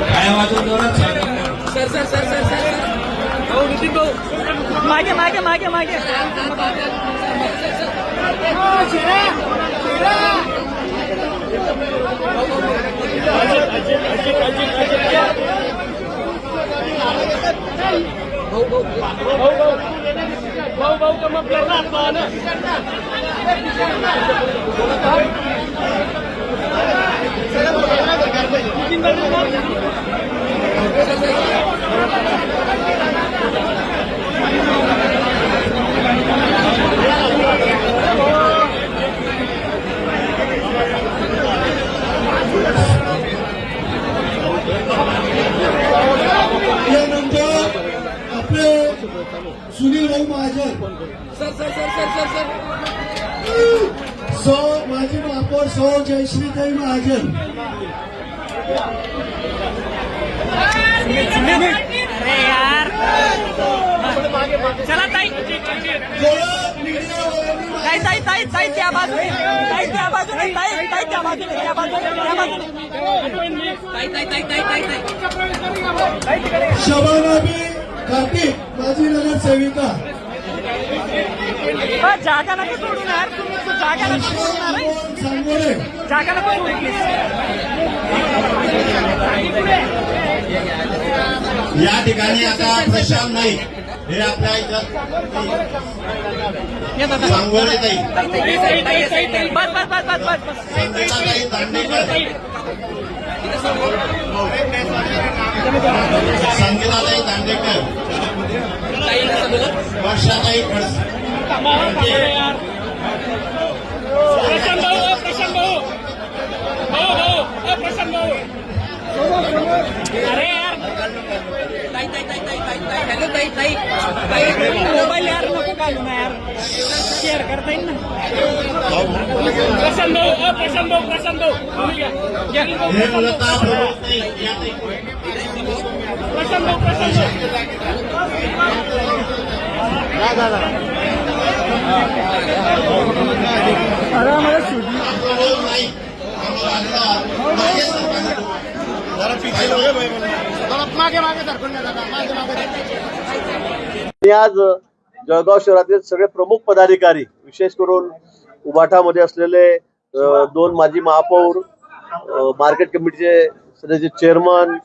टाळ्या वाजवून जोरात स्वागत करा. Sir sir sir sir sir. भाऊ नितीन भाऊ. मागे मागे मागे मागे आपले सुनील भाऊ Mahajan sir sir sir sir sir sir सौ माजी महापौर सौ जयश्रीताई महाजन अरे यार चला ताई ताई ताई ताई ताई त्या बाजूने ताई त्या बाजूने ताई ताई त्या बाजूने त्या बाजूने त्या बाजूने ताई ताई ताई ताई ताई ताई शबानाबी कार्तिक माजी नगरसेविका जागा नका सोडून यार तुम्ही तू जागा नका सांगोरे. जागा नका सोडून या ठिकाणी आता प्रशांत नाईक हे आपल्या इथं सांगोळे ताई. बस बस बस बस बस बस संगीताताई दांडेकर संगीताताई दांडेकर वर्षाताई खडसे. प्रशांत भाऊ प्रशांत भाऊ. भाऊ भाऊ अ, प्रशांत भाऊ अरे यार ताई ताई ताई ताई ताई ताई. मोबाईल यार नको घालू ना यार. शेअर करता येईल ना? प्रशांत भाऊ प्रशांत भाऊ प्रशांत भाऊ. हे. प्रशांत भाऊ प्रशांत भाऊ. प्रभू नाईक मी आज जळगाव शहरातील सगळे प्रमुख पदाधिकारी विशेष करून उबाठामध्ये असलेले दोन माजी महापौर मार्केट कमिटीचे सध्याचे चेअरमन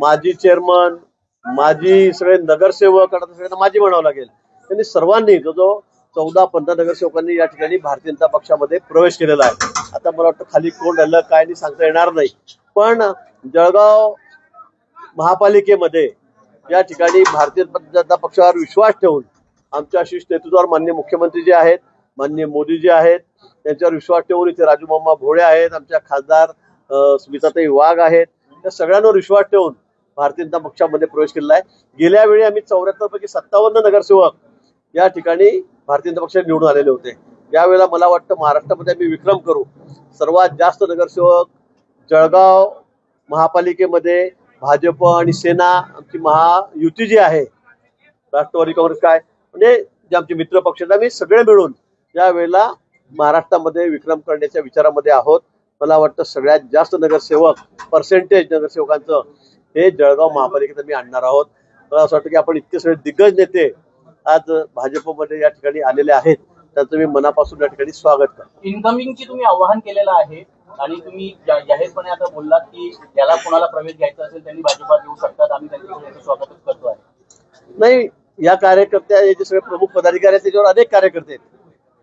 माजी चेअरमन माजी सगळे नगरसेवक आता सगळ्यांना माजी म्हणावं लागेल. त्यांनी सर्वांनी जो जो चौदा पंधरा नगरसेवकांनी या ठिकाणी भारतीय जनता पक्षामध्ये प्रवेश केलेला आहे. आता मला वाटतं खाली कोण राहिलं काय नाही सांगता येणार नाही. पण जळगाव महापालिकेमध्ये या ठिकाणी भारतीय जनता पक्षावर विश्वास ठेवून आमच्या शिष्ट नेतृत्वावर मान्य मुख्यमंत्री जे आहेत मान्य मोदी जे आहेत त्यांच्यावर विश्वास ठेवून इथे राजू मामा भोळे आहेत आमच्या खासदार स्मिताताई वाघ आहेत त्या सगळ्यांवर विश्वास ठेवून भारतीय जनता पक्षामध्ये प्रवेश केलेला आहे. गेल्या वेळी आम्ही चौऱ्याहत्तर पैकी सत्तावन्न नगरसेवक या ठिकाणी भारतीय जनता पक्षाने निवडून आलेले होते. यावेळेला मला वाटतं महाराष्ट्रामध्ये आम्ही विक्रम करू. सर्वात जास्त नगरसेवक जळगाव महापालिकेमध्ये भाजप आणि सेना आमची महायुती जी आहे राष्ट्रवादी काँग्रेस काय म्हणजे जे आमचे मित्र पक्ष आहेत आम्ही सगळे मिळून या वेळेला महाराष्ट्रामध्ये विक्रम करण्याच्या विचारामध्ये आहोत. मला वाटतं सगळ्यात जास्त नगरसेवक पर्सेंटेज नगरसेवकांचं हे जळगाव महापालिकेत आम्ही आणणार आहोत. मला असं वाटतं की आपण इतके सगळे दिग्गज नेते आज भाजपमध्ये या ठिकाणी आलेले आहेत. त्याचं मी मनापासून या ठिकाणी स्वागत करतो. इन्कमिंगची तुम्ही आवाहन केलेलं आहे आणि तुम्ही जाहीरपणे आता बोललात की ज्याला कोणाला प्रवेश घ्यायचा असेल त्यांनी भाजपात येऊ शकतात. आम्ही त्यांच्याकडे स्वागतच करतो आहे. नाही या कार्यकर्त्या जे सगळे प्रमुख पदाधिकारी आहेत त्याच्यावर अनेक कार्यकर्ते आहेत.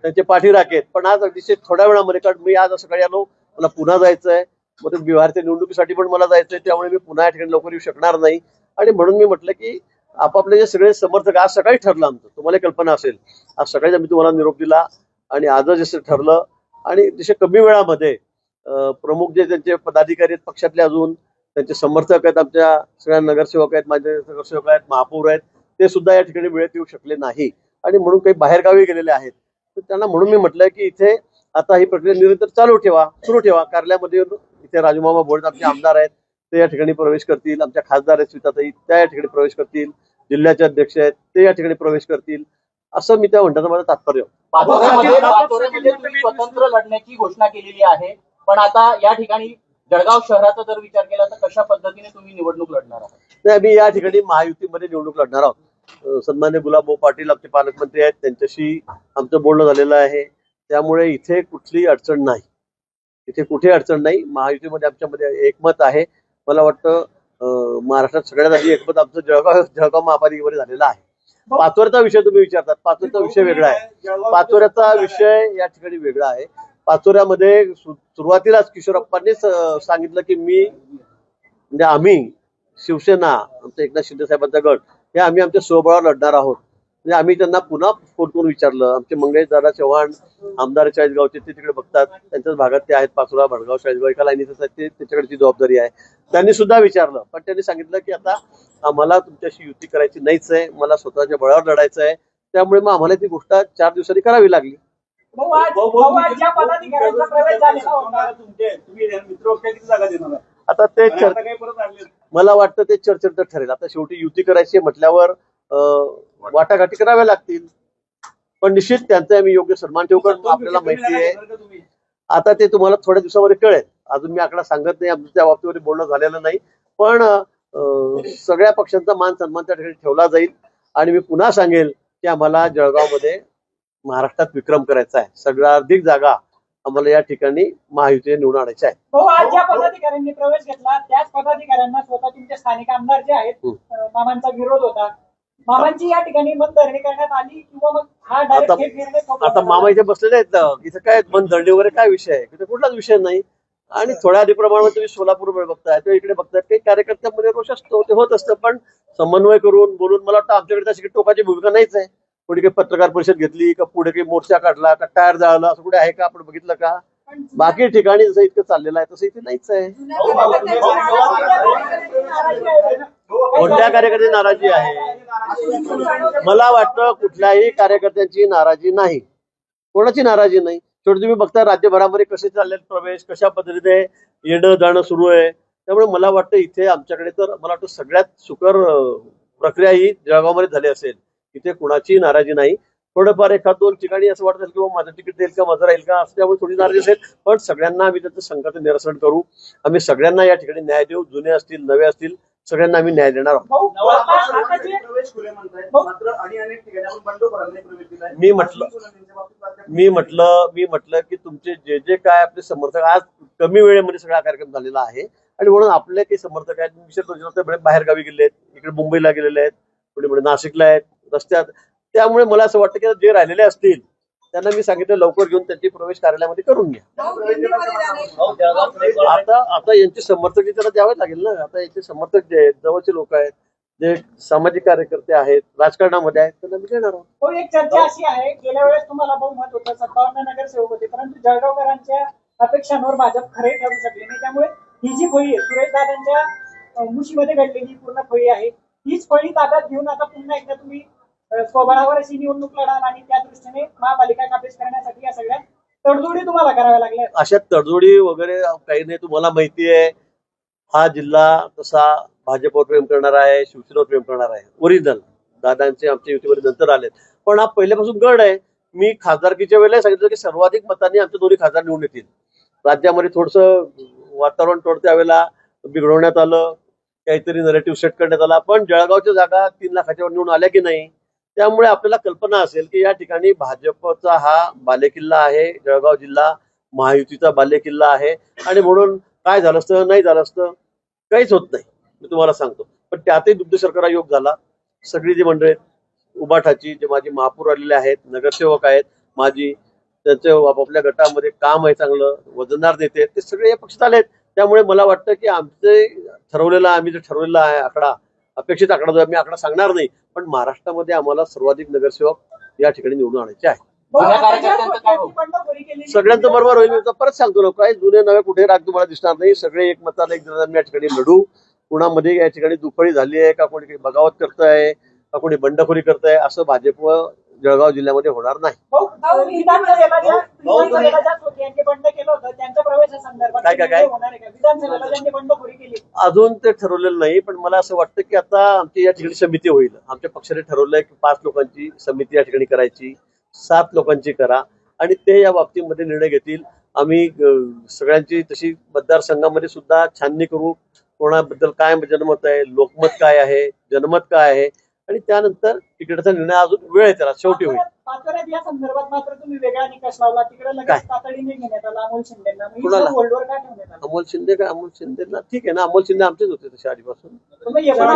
त्यांचे पाठीराखे आहेत. पण आज अतिशय थोड्या वेळामध्ये कारण मी आज सकाळी आलो मला पुन्हा जायचंय मग ते बिहारच्या निवडणुकीसाठी पण मला जायचंय त्यामुळे मी पुन्हा या ठिकाणी लवकर येऊ शकणार नाही. आणि म्हणून मी म्हटलं की आपापले जे सगळे समर्थक आज सकाळी ठरलं आमचं. तुम्हाला कल्पना असेल आज सकाळी मी तुम्हाला निरोप दिला आणि आज जसं ठरलं आणि जसे कमी वेळामध्ये प्रमुख जे त्यांचे पदाधिकारी आहेत पक्षातले अजून त्यांचे समर्थक आहेत आमच्या सगळ्या नगरसेवक आहेत माझे नगरसेवक आहेत महापौर आहेत ते सुद्धा या ठिकाणी वेळेत येऊ शकले नाही. आणि म्हणून काही बाहेरगावी गेलेले आहेत. तर त्यांना म्हणून मी म्हटलंय की इथे आता ही प्रक्रिया निरंतर चालू ठेवा सुरू ठेवा. कार्यालयामध्ये येऊन इथे राजूमामा भोळे आमचे आमदार आहेत ते या ठिकाणी प्रवेश करतील. आमच्या खासदार आहेत स्मिताताई त्या या ठिकाणी प्रवेश करतील. जिल्ह्याचे अध्यक्ष आहेत ते या ठिकाणी प्रवेश करतील. असं मी त्या म्हणण्याचं माझं तात्पर्य. स्वतंत्र लढण्याची घोषणा केलेली आहे. पण आता या ठिकाणी जळगाव शहराचा जर विचार केला तर कशा पद्धतीने तुम्ही निवडणूक लढणार आहात? नाही आम्ही या ठिकाणी महायुतीमध्ये निवडणूक लढणार आहोत. सन्मान्य गुलाबभाऊ पाटील आमचे पालकमंत्री आहेत. त्यांच्याशी आमचं बोलणं झालेलं आहे. त्यामुळे इथे कुठली अडचण नाही. इथे कुठे अडचण नाही. महायुतीमध्ये आमच्यामध्ये एकमत आहे. मला वाटतं महाराष्ट्रात सगळ्यात आधी एकमत आमचं जळगाव जळगाव महापालिकेमध्ये झालेलं आहे. पाचोऱ्याचा विषय तुम्ही विचारतात. पाचोऱ्याचा विषय वेगळा आहे. पाचोऱ्याचा विषय या ठिकाणी वेगळा आहे. पाचोऱ्यामध्ये सुरुवातीलाच किशोरप्पांनीच सांगितलं की मी म्हणजे आम्ही शिवसेना आमचं एकनाथ शिंदे साहेबांचा गट हे आम्ही आमच्या स्वबळावर लढणार आहोत. म्हणजे आम्ही त्यांना पुन्हा फोन करून विचारलं आमचे मंगेश दादा चव्हाण आमदार चाळीसगावचे ते तिकडे बघतात त्यांच्याच भागात ते आहेत पाचोरा भडगाव चाळीसगाव एका लाईनीतच ते त्याच्याकडची जबाबदारी आहे. त्यांनी सुद्धा विचारलं पण त्यांनी सांगितलं की आता आम्हाला तुमच्याशी युती करायची नाहीच आहे मला स्वतःच्या बळावर लढायचं आहे त्यामुळे मग आम्हाला ती गोष्ट चार दिवसांनी करावी लागली. भाऊ आज भाऊ आज ज्या पदाधिकाऱ्यांचा प्रवेश झालेला होता. आता ते मला वाटतं ते चर्चेनंतर ठरेल. आता शेवटी युती करायची आहे म्हटल्यावर अं, वाटाघाटी कराव्या लागतील. पण निश्चित त्यांचा आम्ही योग्य सन्मान ठेवू कारण आपल्याला माहिती आहे. आता ते तुम्हाला थोड्या दिवसामध्ये कळेल. अजून मी आकडा सांगत नाही आमचं त्या बाबतीमध्ये बोलणं झालेलं नाही. पण अं, सगळ्या पक्षांचा मान सन्मान त्या ठिकाणी ठेवला जाईल. आणि मी पुन्हा सांगेल की आम्हाला जळगावमध्ये महाराष्ट्रात विक्रम करायचा आहे. सगळ्या अधिक जागा आम्हाला या ठिकाणी महायुतीने निवडून आणायच्या आहे आज ज्या पदाधिकाऱ्यांनी प्रवेश घेतला त्याच पदाधिकाऱ्यांना स्वतः तुमचे स्थानिक आमदार जे आहेत हं. मामांचा विरोध होता. मामांची या ठिकाणी मनधरणी करण्यात आली किंवा मग हा डायरेक्ट आता निर्णय मामा इथे बसलेले आहेत ना इथं काय मन दंडी वगैरे काय विषय आहे? इथे कुठलाच विषय नाही. आणि थोड्या आधी प्रमाणात तुम्ही सोलापूर बघताय किंवा इकडे बघताय काही कार्यकर्त्यांमध्ये रोष असतो ते होत असतं पण समन्वय करून बोलून मला वाटतं आमच्याकडे तशी काही टोकाची भूमिका नाहीच आहे. कुठे काही पत्रकार परिषद घेतली का पुढे काही मोर्चा काढला का टायर जाळला असं कुठे आहे का? आपण बघितलं का? बाकी ठिकाणी जसं इतकं चाललेलं आहे तसं इथे नाहीच आहे. कोणत्या कार्यकर्त्याची नाराजी आहे? मला वाटतं कुठल्याही कार्यकर्त्यांची नाराजी नाही. कोणाची नाराजी नाही? शेवटी तुम्ही बघता राज्यभरामध्ये कसे चालले प्रवेश कशा पद्धतीने येणं जाणं सुरू आहे. त्यामुळे मला वाटतं इथे आमच्याकडे तर मला वाटतं सगळ्यात सुकर प्रक्रिया ही जळगावमध्ये झाली असेल. इथे कुणाची नाराजी नाही. थोडंफार एखाद दोन ठिकाणी असं वाटत असेल की बाबा माझं तिकीट देईल का माझं राहील का असं त्यामुळे थोडी नाराजी असेल. पण सगळ्यांना आम्ही त्याचं संघाचं निरसन करू. आम्ही सगळ्यांना या ठिकाणी न्याय देऊ. जुने असतील नवे असतील सगळ्यांना आम्ही न्याय देणार आहोत. मी म्हटलं मी म्हटलं मी म्हटलं की तुमचे जे जे काय आपले समर्थक आज कमी वेळेमध्ये सगळा कार्यक्रम झालेला आहे. आणि म्हणून आपले काही समर्थक आहेत. विशेष म्हणजे ते बाहेर गावी गेले आहेत इकडे मुंबईला गेलेले आहेत. पुढे पुढे नाशिकला आहेत रस्त्यात. त्यामुळे मला असं वाटतं की जे राहिलेले असतील त्यांना मी सांगितलं लवकर घेऊन त्यांची प्रवेश कार्यालयामध्ये करून घ्या. आता आता यांचे समर्थक त्यांना द्यावे लागेल ना. आता यांचे समर्थक जे आहेत जवळचे लोक आहेत जे सामाजिक कार्यकर्ते आहेत राजकारणामध्ये आहेत त्यांना मी देणार आहोत. हो एक चर्चा अशी आहे गेल्या वेळेस तुम्हाला बहुमत होतं सत्तावन्न नगरसेवक होते परंतु जळगावकरांच्या अपेक्षांवर भाजप खरे ठरू शकले नाही. त्यामुळे ही जी फळी आहे सुरेश दादांच्या अं, मुशीमध्ये घडलेली पूर्ण फळी आहे हीच फळी ताब्यात घेऊन आता पुन्हा एकदा तुम्ही अं, स्वबळावर अशी निवडणूक लढाल आणि त्या दृष्टीने महापालिका काबीज करण्यासाठी या सगळ्या तडजोडी तुम्हाला कराव्या लागल्या. अशा तडजोडी वगैरे काही नाही तुम्हाला माहिती आहे हा जिल्हा तसा भाजपवर प्रेम करणार आहे शिवसेनेवर प्रेम करणार आहे. ओरिजिनल दादांचे आमच्या युतीमध्ये नंतर आलेत. पण हा पहिल्यापासून गड आहे. मी खासदारकीच्या वेळेला सांगितलं की सर्वाधिक मतांनी आमचे दोन्ही खासदार निवडून येतील. राज्यामध्ये थोडस वातावरण थोडं त्यावेळेला बिघडवण्यात आलं. काहीतरी नरेटिव्ह सेट करण्यात आला. पण जळगावच्या जागा तीन लाखाच्या वर निवडून आल्या की नाही त्यामुळे आपल्याला कल्पना असेल की या ठिकाणी भाजपचा हा बालेकिल्ला आहे जळगाव जिल्हा महायुतीचा बालेकिल्ला आहे. आणि म्हणून काय झालं असतं नाही झालं असतं काहीच होत नाही. मी तुम्हाला सांगतो. पण त्यातही दुग्ध शर्करा योग झाला. सगळी जी मंडळी आहेत उबाठाची जे माझी महापूर आलेले आहेत नगरसेवक आहेत माझी त्यांचे आपापल्या गटामध्ये काम आहे चांगलं वजनदार नेते ते सगळे या पक्षात आलेत त्यामुळे मला वाटतं की आमचे ठरवलेला आम्ही जे ठरवलेला आहे आकडा अपेक्षित आकडा जो आहे, मी आकडा सांगणार नाही. पण महाराष्ट्रामध्ये आम्हाला सर्वाधिक नगरसेवक या ठिकाणी निवडून आणायचे आहे? बंडखोरी केलेली- सगळ्यांचं बरोबर होईल. परत सांगतो ना काय जुने नवे कुठे राग तुम्हाला दिसणार नाही. सगळे एकमताने एक जणांनी या ठिकाणी लढू. कुणामध्ये या ठिकाणी दुफळी झाली आहे का कोणी काही बगावत करताय का कोणी बंडखोरी करताय असं भाजप जळगाव जिल्ह्यामध्ये होणार नाही. काय, काय, काय? केली. अजून ते ठरवलेलं नाही पण मला असं वाटतं की आता आमची या ठिकाणी समिती होईल. आमच्या पक्षाने ठरवलंय की पाच लोकांची समिती या ठिकाणी करायची सात लोकांची करा आणि ते या बाबतीमध्ये निर्णय घेतील. आम्ही सगळ्यांची तशी मतदारसंघामध्ये सुद्धा छाननी करू. कोणाबद्दल काय जनमत आहे लोकमत काय आहे जनमत काय आहे आणि त्यानंतर तिकिटाचा निर्णय अजून वेळ आहे त्याला शेवटी होईल. पाचोऱ्यात या संदर्भात मात्र तुम्ही वेगळा निकष लावला. तिकडे काय? लगेच तातडीने घेण्यात आला अमोल शिंदेना. मी कुणाला? होल्डवर का ठेवण्यात आला? अमोल शिंदे काय? अमोल शिंदेला ठीक आहे ना अमोल शिंदे आमचेच होते तसे आधीपासून. तुम्ही पण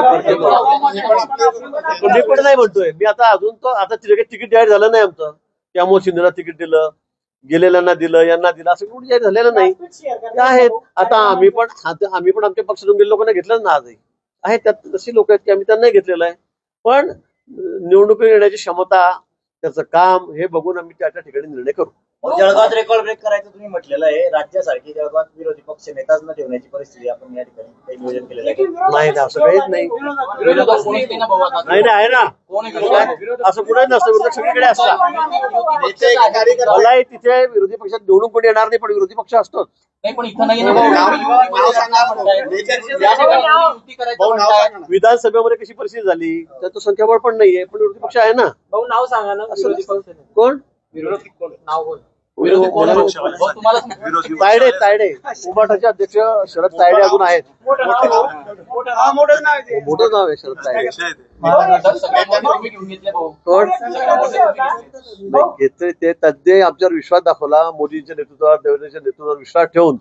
मी पण नाही म्हणतोय. मी आता अजून तो आता लगेच तिकीट जाहीर झालं नाही आमचं. की अमोल शिंदेला तिकीट दिलं गेलेल्यांना दिलं यांना दिलं असं कुठे जाहीर झालेलं नाही. ते आहेत. आता आम्ही पण आता आम्ही पण आमच्या पक्षातून गेलेल्या लोकांना घेतलं ना आजही. आहेत त्यात तशी लोक आहेत की आम्ही त्यांनाही घेतलेलं आहे. पण निवडणुकी निवडणुकीत येण्याची क्षमता त्याचं काम हे बघून आम्ही त्या त्या ठिकाणी निर्णय करू. जळगावात रेकॉर्ड ब्रेक करायचं तुम्ही म्हटलेलं आहे. राज्यासारखी जळगावात विरोधी पक्ष नेताच न ठेवण्याची परिस्थिती आपण या ठिकाणी काही नियोजन केलेलं आहे नाही ना असं काहीच नाही. नाही आहे ना? असं कुठेच नसतं विरोधक सगळीकडे असतात. मलाही तिथे विरोधी पक्षात निवडून कोणी येणार नाही पण विरोधी पक्ष असतोच. नाही पण इथं नाही ना भाऊ. नाव सांगा. नेत्यांची- या ठिकाणी युती करायचं भाऊ, नाव म्हणताय. सांगा ना. विधानसभेमध्ये कशी परिस्थिती झाली? त्याचं संख्याबळ पण नाहीये पण विरोधी पक्ष आहे ना. भाऊ नाव सांगा ना असं कोण? विरोधी कोण? नाव कोण विरोधी कोण? आहे भाऊ? भाऊ, तुम्हालाच नाही. तायडे तायडे. उबाटाचे अध्यक्ष शरद तायडे अजून आहेत. मोठं नाव आहे शरद तायडे. तर सगळ्यांमध्ये तुम्ही घेऊन घेतले भाऊ. कोण? नाही, घेतले ते तज्ञ आमच्यावर विश्वास दाखवला. मोदींच्या नेतृत्वावर देवेंद्रच्या नेतृत्वावर विश्वास ठेवून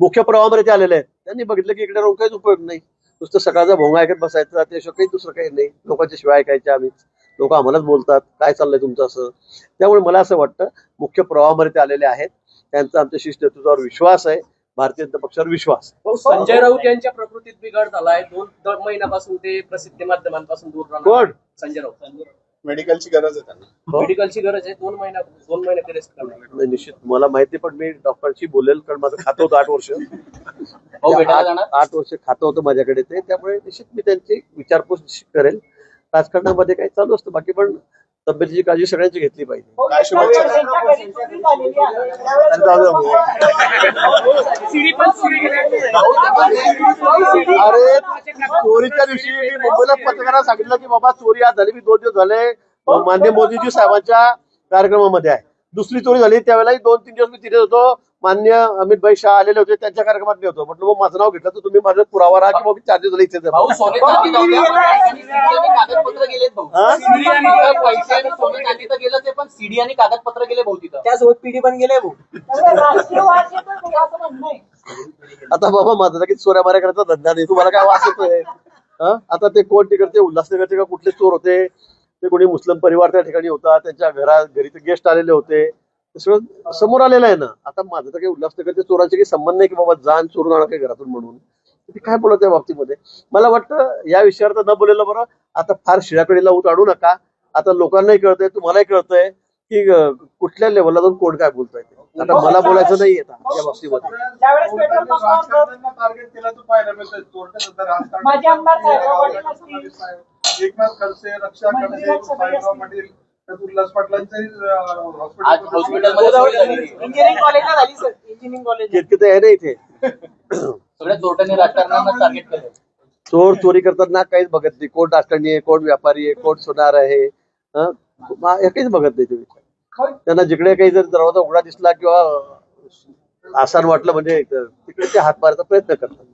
मुख्य प्रवाहामध्ये ते आलेले आहेत. त्यांनी बघितलं की इकडे राहून काहीच उपयोग नाही. नुसतं सकाळचा भोंगा ऐकत बसायचं त्याशिवाय काही दुसरं काही नाही. लोकांच्या शिवाय ऐकायच्या आम्ही लोक आम्हालाच बोलतात काय चाललंय तुमचं असं? त्यामुळे मला असं वाटतं मुख्य प्रवाहामध्ये ते आलेले आहेत. त्यांचा आमच्या शिस्त नेतृत्वावर विश्वास आहे भारतीय जनता पक्षावर विश्वास. भाऊ संजय राऊत यांच्या प्रकृतीत बिघाड झालाय दोन दोन महिन्यापासून ते प्रसिद्धी माध्यमांपासून दूर राहणार कोण? संजय राऊत. मेडिकलची गरज आहे त्यांना. मेडिकलची गरज आहे. दोन महिन्या दोन महिने ते रेस्ट करणार नाही, निश्चित. मला माहिती पण मी डॉक्टरशी बोलेल कारण माझं खातं होतं आठ वर्ष. भाऊ भेटायला आठ जाणार. आठ वर्ष खातं होतं माझ्याकडे ते. त्यामुळे निश्चित मी त्यांची विचारपूस निश्चित करेल. राजकारणामध्ये काही चालू असतं. बाकी पण तब्येतीची काळजी सगळ्यांची घेतली पाहिजे. द्या भाऊ. अरे चोरीच्या दिवशी मी मुंबईला पत्रकारांना सांगितलं की बाबा चोरी आज झाली. मी दोन दिवस झाले मान्य मोदीजी साहेबांच्या कार्यक्रमामध्ये आहे. दुसरी चोरी झाली. त्यावेळेलाही दोन तीन दिवस मी तिथे होतो. मान्य अमित भाई शाह आलेले होते त्यांच्या कार्यक्रमात मी होतो म्हटलं मग माझं नाव घेतलं तर तुम्ही माझा पुरावा राहा की मग चार दिवस झाले इथे भाऊ सोने चांदी जाऊ द्या. कागदपत्र गेलेत भाऊ हा? सीडी आणि इथं पैसे आणि सोने चांदी तर गेलं ते पण सीडी आणि कागदपत्र गेले भाऊ तिथं त्यासोबत पिढी पण गेले भाऊ आता बाबा माझा लगेच चोऱ्या माऱ्या करायचा धंदा नाही तुम्हाला काय हा? आता ते कोण तिकडचे उल्हासनगरचे का कुठले चोर होते ते कोणी मुस्लिम परिवार त्या ठिकाणी होता त्यांच्या घरात घरी ते गेस्ट आलेले होते सगळं समोर आलेलं आहे ना. आता माझं तर काही उल्हासनगरच्या चोरांचे काही संबंध नाही की बाबा जाण चोरून आणा काही घरातून म्हणून. ते काय बोलत त्या बाबतीमध्ये? मला वाटतं या विषयावर तर न बोलेलं बरं. आता फार शिळाकडीला ऊत आणू नका. आता लोकांनाही कळतंय तुम्हालाही कळतंय की कुठल्या लेवलला जाऊन कोण काय बोलतोय ते. आता मला बोलायचं नाही आता या बाबतीमध्ये. तो. एकनाथ खडसे रक्षा खडसे लोकसभेत साहेबराव असतील. पाटील त्यात उल्हास पाटलांचे आज हॉस्पिटलमध्ये सोय झालेली आहे. इंजिनिअरिंग कॉलेजला झाली सर इंजिनिअरिंग कॉलेज इतके तर आहे ना इथे. सगळ्या चोरट्यांनी राजकारणाला टार्गेट केलं. चोर चोरी करताना काहीच बघत नाही. कोण राजकारणी आहे कोण व्यापारी आहे कोण सोनार आहे हं? मा- हे काहीच बघत नाही तुम्ही. त्यांना जिकडे काही जर दरवाजा उघडा दिसला किंवा आसान वाटलं म्हणजे तिकडे ते हात मारायचा प्रयत्न करतात.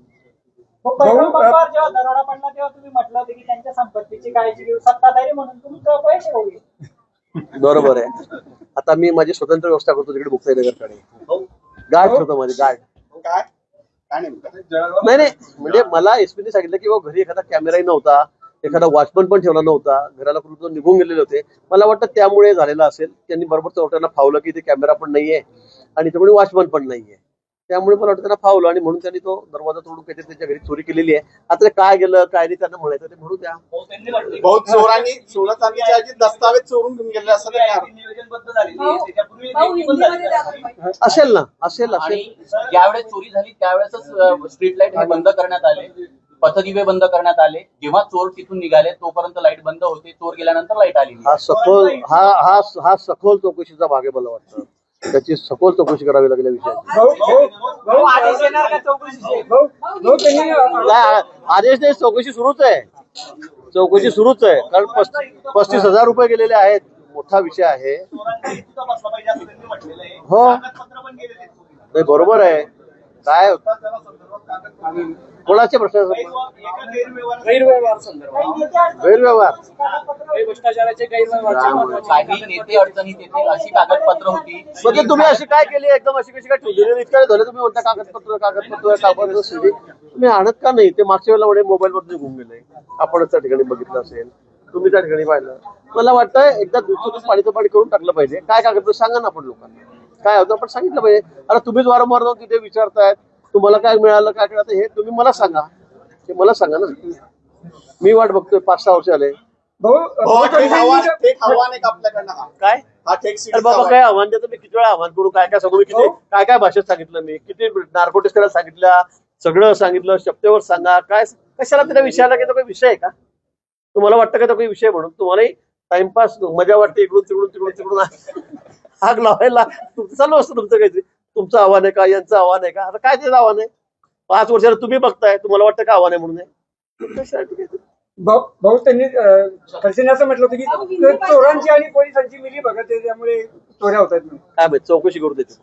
पंपावर जेव्हा दरोडा पडला तेव्हा तुम्ही म्हटलं होतं की त्यांच्या संपत्तीची काळजी घेऊ. सत्ताधारी म्हणून तुम्ही पैसे होईल बरोबर आहे. आता मी माझी स्वतंत्र व्यवस्था करतो तिकडे मुक्ताईनगरकडे गार्ड ठेवतो माझे गार्ड काय? काय नेमकं? जळगाव नाही नाही म्हणजे मला एसपीने सांगितलं की बाबा घरी एखादा कॅमेराही नव्हता एखादा वॉचमन पण ठेवला नव्हता घराला कुठून तो निघून गेलेले होते. मला वाटतं त्यामुळे झालेलं असेल. त्यांनी बरोबर चौट्यांना फावलं की ते कॅमेरा पण नाहीये आणि तो कोणी वॉचमन पण नाहीये. त्यामुळे मला वाटतं त्यांना फावलं आणि म्हणून त्यांनी तो दरवाजा तोडून काहीतरी त्यांच्या घरी चोरी केलेली आहे. आता काय गेलं काय नाही त्यांना म्हणायचं ते म्हणू द्या. बहुत चोरांनी सोळा चांदीच्या दस्तावेज चोरून घेऊन गेले असं. असेल ना असेल आणि असेल ज्यावेळेस चोरी झाली त्यावेळेसच स्ट्रीट लाइट हे बंद करण्यात आले. पथदिवे बंद करण्यात आले. जेव्हा चोर तिथून निघाले तोपर्यंत लाइट बंद होते. चोर गेल्यानंतर लाइट आली हा सखोल हा हा हा सखोल चौकशीचा भाग आहे मला वाटतं. त्याची सखोल चौकशी करावी लागेल विषयाची. आदेश येणार का चौकशीचे? काय आदेश नाही चौकशी सुरूच आहे. चौकशी सुरूच आहे. कारण पस्ती- पस्तीस हजार रुपये गेलेले आहेत. मोठा विषय आहे. हो. नाही बरोबर आहे. काय कोणाचे प्रश्न गैरव्यवहार गैरव्यवहार संदर्भात. काही नेते अडचणीत गैरव्यवहार. कागदपत्र काही भ्रष्टाचाराचे गैरव्यवहारचे महत्त्वाचे काही नेते अडचणीत येतील अशी कागदपत्र होती. म्हणजे तुम्ही अशी काय केली? एकदम अशी कशी काय ठेवली? इतक्या झालं तुम्ही म्हणता कागदपत्र कागदपत्र कागदपत्र CD. तुम्ही आणत का नाही? ते मागच्या वेळेला म्हणे मोबाईलवर निघून गेले. आपणच त्या ठिकाणी बघितलं असेल. तुम्ही त्या ठिकाणी पाहिलं. मला वाटतं एकदा दुसरं पाणीचं पाणी करून टाकलं पाहिजे. काय कागदपत्र? सांगा ना आपण लोकांना. काय होतं आपण सांगितलं पाहिजे? आता तुम्हीच वारंवार जाऊन तिथे विचारतायत तुम्हाला काय मिळालं काय मिळालं हे तुम्ही मला सांगा. ते मला सांगा ना. मी वाट बघतोय पाच सहा वर्ष आले भाऊ हो, हा. काय? हा अरे बाबा आव्हान. काय आव्हान देतं? मी किती वेळा आव्हान करू? काय काय सांगू? मी किती काय काय भाषेत सांगितलं मी? किती नार्कोटिक्स करायला सांगितल्या सगळं सांगितलं शब्देवर सांगा. काय कशाला त्या विषयाला की तो काही विषय आहे का? तुम्हाला वाटतं का तो काही विषय म्हणून? तुम्हालाही टाइमपास मजा वाटते इकडून तिकडून तिकडून तिकडून आग लावायला. तुमचं चालू असतं तुमचं काहीतरी. तुमचं आव्हान आहे का? यांचं आव्हान आहे का? आता काय त्याचं आव्हान आहे? पाच वर्षाला तुम्ही बघताय. तुम्हाला वाटतं का आव्हान आहे म्हणून भाऊ भाऊ त्यांनी खडसेंनी असं म्हटलं होतं की चोरांची आणि पोलिसांची मिली बघत त्यामुळे चोऱ्या होतात काय माहीत? चौकशी करू देते